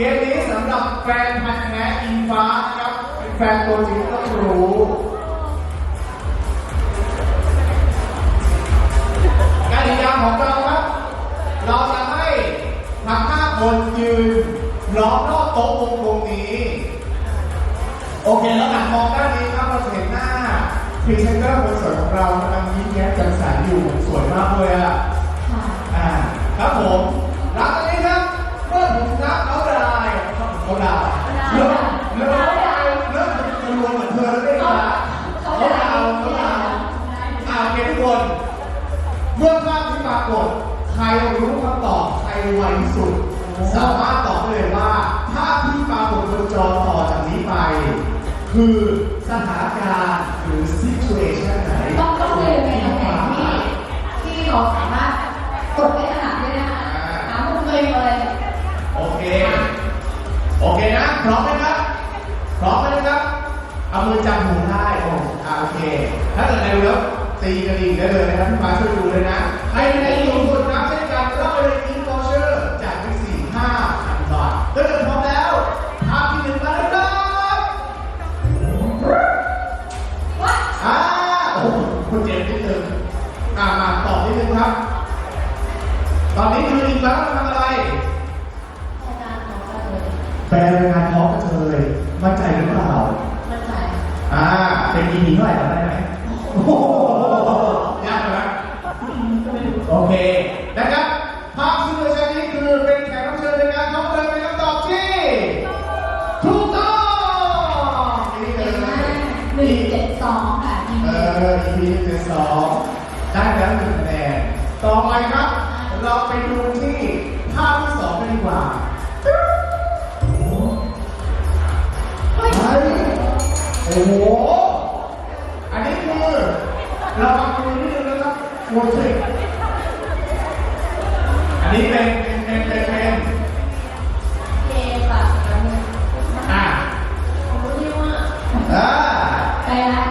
เกมนี้สำหรับแฟนพันธุ์แท้อิงฟ้านะครับเป็นแฟนตัวจริงต้องรู้กติกาของเราครับ เราจะให้ทั้งห้าคนยืนล้อมรอบโต๊ะวงกลมนี้ โอเคแล้วหันมองด้านนี้ครับเราเห็นหน้าพรีเซนเตอร์คนสวยของเรากำลังยิ้มแย้มแจ่มใสอยู่สวยมากเลยอะ เมื่อภาพที่ปรากฏใครรู้คำตอบใครไวที่สุด สามารถตอบได้เลยว่าภาพที่ปรากฏบนจอต่อจากนี้ไป คือสถานการณ์หรือ situation ไหนต้องต้องคือเป็นตำแหน แปลรายงานพร้อมกันเลยมั่นใจหรือเปล่ามั่นใจอ่าเป็น EP เท่าไหร่จำได้ไหมโอ้โหยากไหมโอเคนะครับภาพที่เราใช้นี้คือเป็นแขกรับเชิญในการทำเลยเป็นคำตอบที่ถูกต้องนี่เลเก่งมากยหนึ่งเจ็ดสองค่ะทีมเออ EP หนึ่งเจ็ดสองได้แล้วหนึ่งคะแนนต่อไปครับ เราไปดูที่ภาพที่สองกันดีกว่า โอ้โห อันนี้คือเราฟังดูนิดนึงนะครับโมสิกอันนี้เป็นเป็นเป็นเป็นเป็นเกมแบบนั้นอ่าผมรู้ที่ว่าอ่าไปละ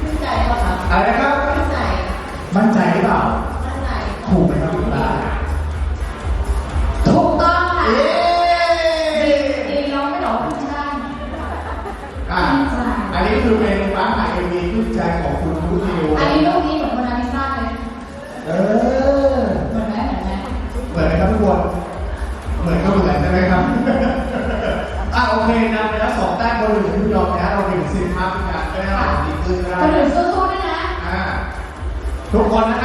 ขึ้นใจป่ะคะอะไรนะครับ ขึ้นใจ มั่นใจหรือเปล่า มั่นใจ ถูกไหมครับ คนอื่นสู้ๆด้วยนะ อ่า ทุกคนนะ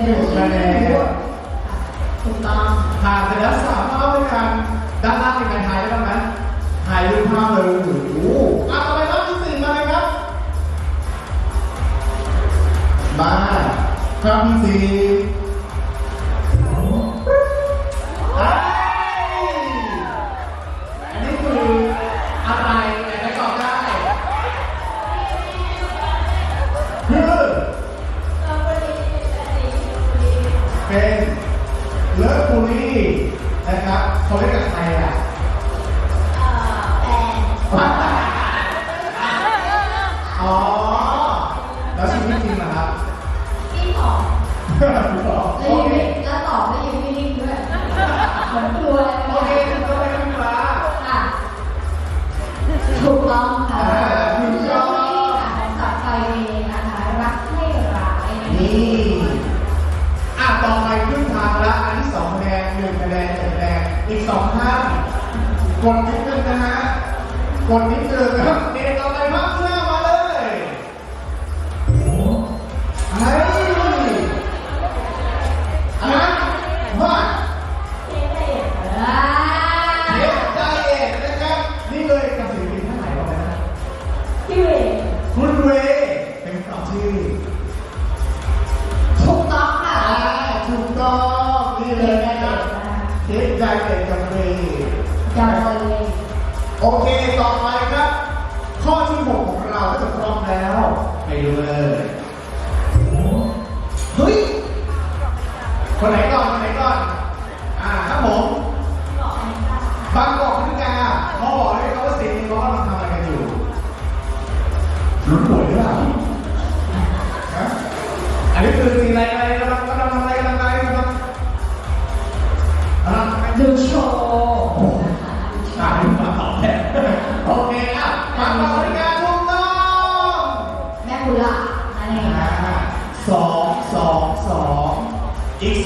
หเป็นนึ่งชื่อคะแนเพลงนถูกต้องผ่านไปแล้วสามรอบด้วยกันด้านล่างเป็นการถ่ายได้บ้างไหมถ่ายรูปภาพเลยโอ้โหอะต่อไปรอบที่สี่มาเลยครับมาภาพที่สี่ กดนิดนึงนะฮะกดนิดนึงครับเด็กต่อไปภาพหน้ามาเลยไอ้อะไรนะว่าเด็กใจเอกนะครับ นี่เลยกับศิลปินท่านไหนบ้างนะพี่เวทคุณเวย์เป็นคำตอบที่ถูกต้องค่ะอ่าถูกต้องนี่เลยนะครับเทปใจเด็ดกับเว ย์จำเลยโอเค ต่อไปครับ ข้อที่หกของเราก็จะพร้อมแล้ว ไปดูเลย เฮ้ย คนไหนก่อน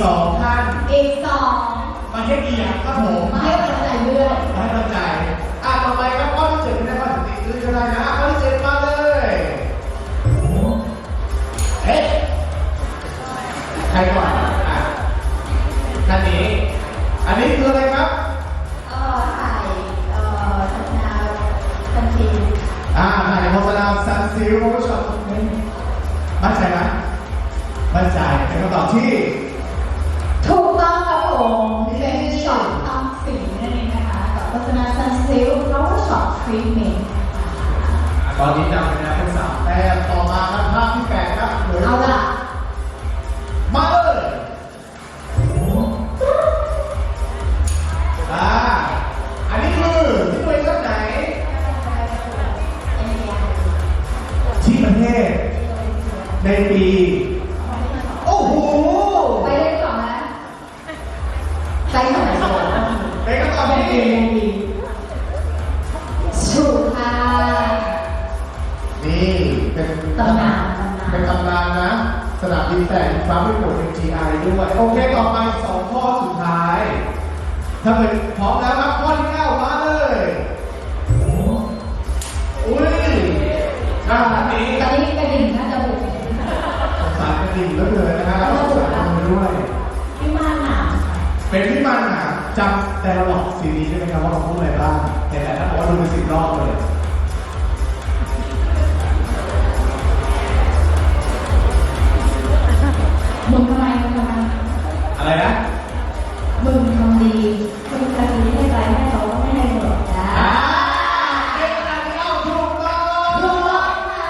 สองท่านอีกสองประเทศอียงครับผมมาให้กำลังใจเรื่อยให้กำลังใจอะต่อไปครับข้อที่เจ็ดไม่ได้ข้อที่สี่คืออะไรนะข้อที่เจ็ดมาเลยเอ๊ะใครก่อนอะท่านนี้ อันนี้คืออะไรครับเอ่อถ่ายเอ่อทัศนาทันทีอ่าถ่ายโฆษณาซันซิลคุณผู้ชมมั่นใจไหมมั่นใจเป็นคำตอบที่ นะคะกับโฆษณาซันซิลเพราะว่าช็อตทรีทเมนต์ตอนนี้จำเป็นนะเป็นสามแต้มต่อมาครับภาพที่แปดครับเหลือเอาละมาเลยอ่าอันนี้คือที่บริษัทไหน ที่ประเทศ ในปี โอ้โห ไปเล่นก่อนนะไปสมัยก่อนเป็นคำตอบเป็นที่ปีเป็นปีถูกค่ะนี่เป็นตำนานตำนานเป็นตำนานนะ สนามบินแต่งฟ้าไม่ปวดเป็น GI ด้วย โอเค ต่อไปสองข้อสุดท้าย ถ้าเป็นพร้อมแล้วครับข้อที่เก้ามาเลยอุ้ยอ่าอันนี้ตอนนี้กระดิ่งน่าจะบุกสงสารกระดิ่งแล้วเลยนะฮะแล้วก็สงสารคนด้วยที่ม่านหนาวเป็นที่มันหา จำแต่ละหลอกซีรีส์ได้ไหมครับว่าเราพูดอะไรบ้างแต่แต่ถ้าบอกว่าดูเป็นสิบรอบเลยมึงทำไมมึงทำไมอะไรนะมึงทำดีมึงทำดีให้ใจให้เขาไม่ให้หมดจ้าอ่าเป็นอันเล่าถูกต้องถูกต้องค่ะ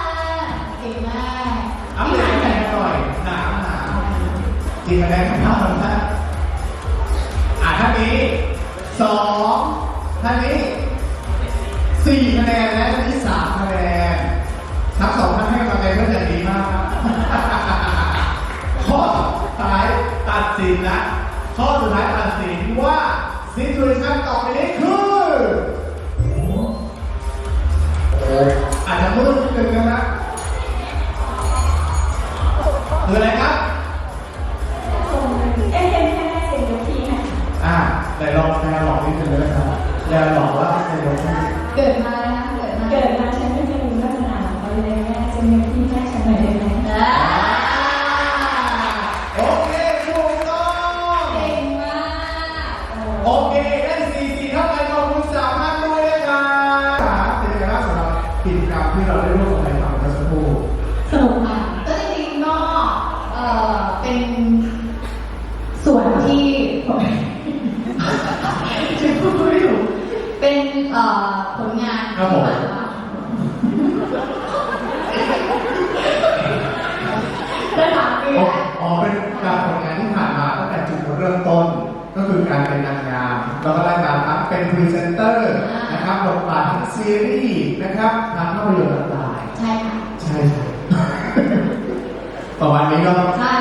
เก่งมากเอาไปไหนกันหน่อยหนาหนาจริงคะแนี้สองท่านนี้สี่คะแนนและท่านนี้สามคะแนนทั้งสองท่านให้กำลังใจเพื่อนอย่างดีมากครับข้อสุดท้ายตัดสินนะข้อสุดท้ายตัดสินว่า situation ต่อไปนี้คืออาจจะมืดนิดนึงนะฮะคืออะไรครับ นะครับแนวหลอกว่าเป็นยกที่เกิดมาเลยนะเกิดมาเกิดมาฉันไม่เคยมีวาสนาเขาเลยแม่จะมีพี่แม่ฉันหน่อยได้ไหมอ่าโอเคถูกต้องเก่งมากโอเคได้สี่สี่เท่ากันขอบคุณสามท่านด้วยนะครับเป็นยังไงบ้างสำหรับกิจกรรมที่เราได้ร่วมกันในฝั่งเมื่อสักครู่สนุกมากก็จริงๆก็เอ่อเป็นส่วนที่ ผมจะพูดไม่ถูก เป็นเอ่อผลงานที่ผ่านมาได้ถามปีอ๋อแล้วอ๋อเป็นการผลงานที่ผ่านมาตั้งแต่จุดเริ่มต้น ก็คือการเป็นนางงามแล้วก็ไล่ตามครับเป็นพรีเซนเตอร์นะครับบทบาททั้งซีรีส์นะครับทางภาพยนตร์ต่างใช่ค่ะๆใช่ใช่ ประมาณนี้ก็ใช่